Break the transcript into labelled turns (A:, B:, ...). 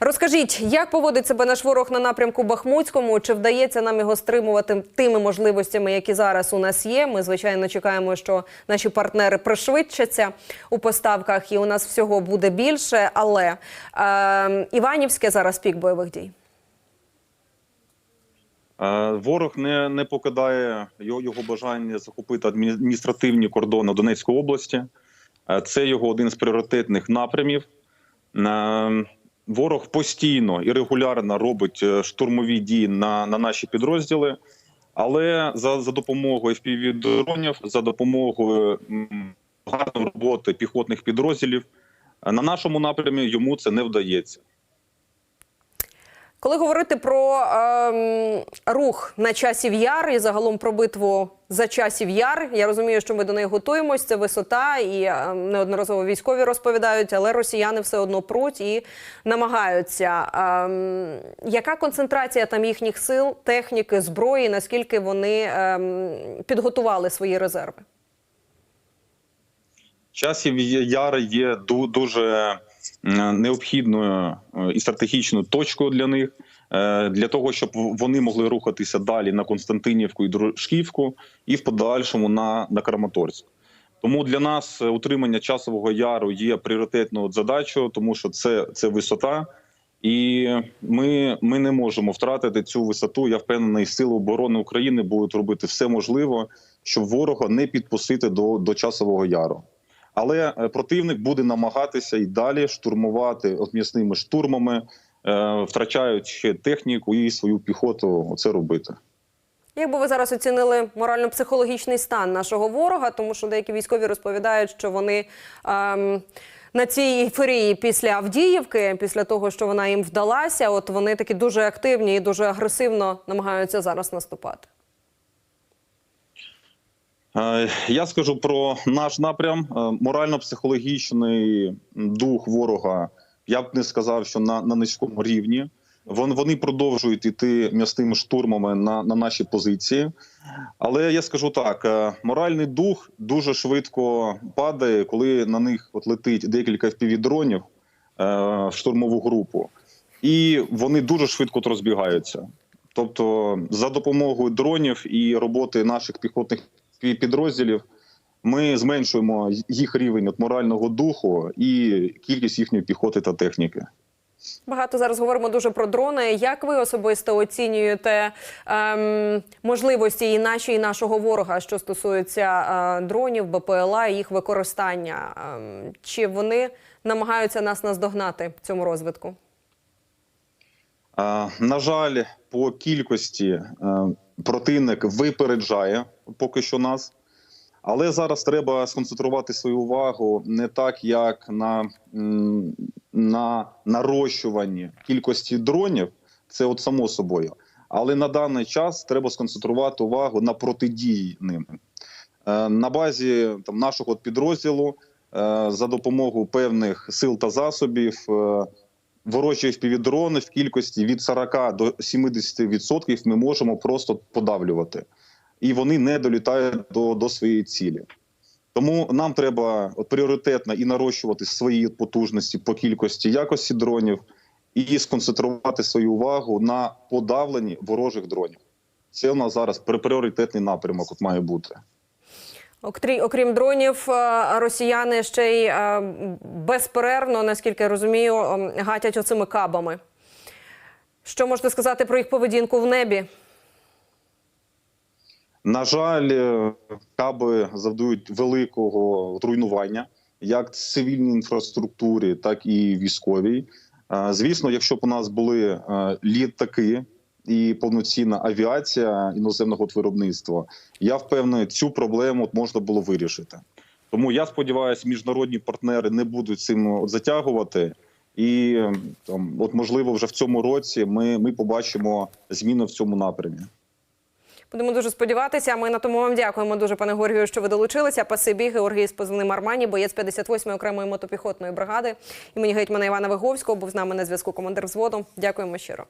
A: Розкажіть, як поводить себе наш ворог на напрямку Бахмутському? Чи вдається нам його стримувати тими можливостями, які зараз у нас є? Ми звичайно чекаємо, що наші партнери пришвидшаться у поставках, і у нас всього буде більше. Але е, Іванівське зараз пік бойових дій.
B: Е, Ворог не, не покидає його, його бажання захопити адміністративні кордони Донецької області. Е, Це його один з пріоритетних напрямів. Ворог постійно і регулярно робить е, штурмові дії на, на наші підрозділи, але за, за допомогою FPV-дронів, за допомогою гарної роботи піхотних підрозділів, е, на нашому напрямі йому це не вдається.
A: Коли говорити про ем, рух на часів яр і загалом про битву за часів яр, я розумію, що ми до неї готуємось. Це висота, і ем, неодноразово військові розповідають, але росіяни все одно пруть і намагаються. Ем, яка концентрація там їхніх сил, техніки, зброї? Наскільки вони ем, підготували свої резерви?
B: Часів Яр є дуже е, необхідною е, і стратегічною точкою для них, е, для того, щоб вони могли рухатися далі на Константинівку і Дружківку, і в подальшому на, на Краматорськ. Тому для нас утримання часового яру є пріоритетною задачою, тому що це, це висота, і ми, ми не можемо втратити цю висоту. Я впевнений, сили оборони України будуть робити все можливе, щоб ворога не підпустити до, до часового яру. Але е, противник буде намагатися і далі штурмувати от штурмами, е, втрачаючи техніку і свою піхоту це робити.
A: Як би ви зараз оцінили морально-психологічний стан нашого ворога, тому що деякі військові розповідають, що вони ем, на цій ейфорії після Авдіївки, після того, що вона їм вдалася, от вони такі дуже активні і дуже агресивно намагаються зараз наступати.
B: Е, Я скажу про наш напрям. Е, Морально-психологічний дух ворога. Я б не сказав, що на, на низькому рівні. Вон, вони продовжують іти м'ясними штурмами на, на наші позиції. Але я скажу так: е, моральний дух дуже швидко падає, коли на них от летить декілька FPV-дронів е, в штурмову групу, і вони дуже швидко розбігаються. Тобто, за допомогою дронів і роботи наших піхотних пі- підрозділів ми зменшуємо їх рівень от морального духу і кількість їхньої піхоти та техніки.
A: Багато зараз говоримо дуже про дрони. Як ви особисто оцінюєте ем, можливості і наші, і нашого ворога, що стосується е, дронів, БПЛА і їх використання? Ем, чи вони намагаються нас наздогнати в цьому розвитку?
B: А, На жаль, по кількості е, противник випереджає поки що нас. Але зараз треба сконцентрувати свою увагу не так, як на, на нарощуванні кількості дронів, це от само собою. Але на даний час треба сконцентрувати увагу на протидії ним. Е, На базі там, нашого підрозділу е, за допомогою певних сил та засобів е, ворожі впівдрони в кількості від 40 до 70% ми можемо просто подавлювати, і вони не долітають до, до своєї цілі. Тому нам треба пріоритетно і нарощувати свої потужності по кількості якості дронів, і сконцентрувати свою увагу на подавленні ворожих дронів. Це у нас зараз пріоритетний напрямок от має бути.
A: Окрім, дронів, е, росіяни ще й е, безперервно, наскільки я розумію, ем, гатять оцими кабами. Що можете сказати про їх поведінку в небі?
B: На жаль, е, каби завдають великого руйнування як цивільній інфраструктурі, так і військовій. Е, Звісно, якщо б у нас були е, літаки і повноцінна авіація іноземного виробництва, я впевнений, цю проблему можна було вирішити. Тому я сподіваюся, міжнародні партнери не будуть цим затягувати. І там, от можливо, вже в цьому році ми, ми побачимо зміни в цьому напрямі.
A: Будемо дуже сподіватися. Ми на тому вам дякуємо дуже, пане Георгію, що ви долучилися. Пасибі Георгій з позивним Армані, боєць 58-ї окремої мотопіхотної бригади імені гетьмана Івана Виговського був з нами на зв'язку командир взводу. Дякуємо щиро.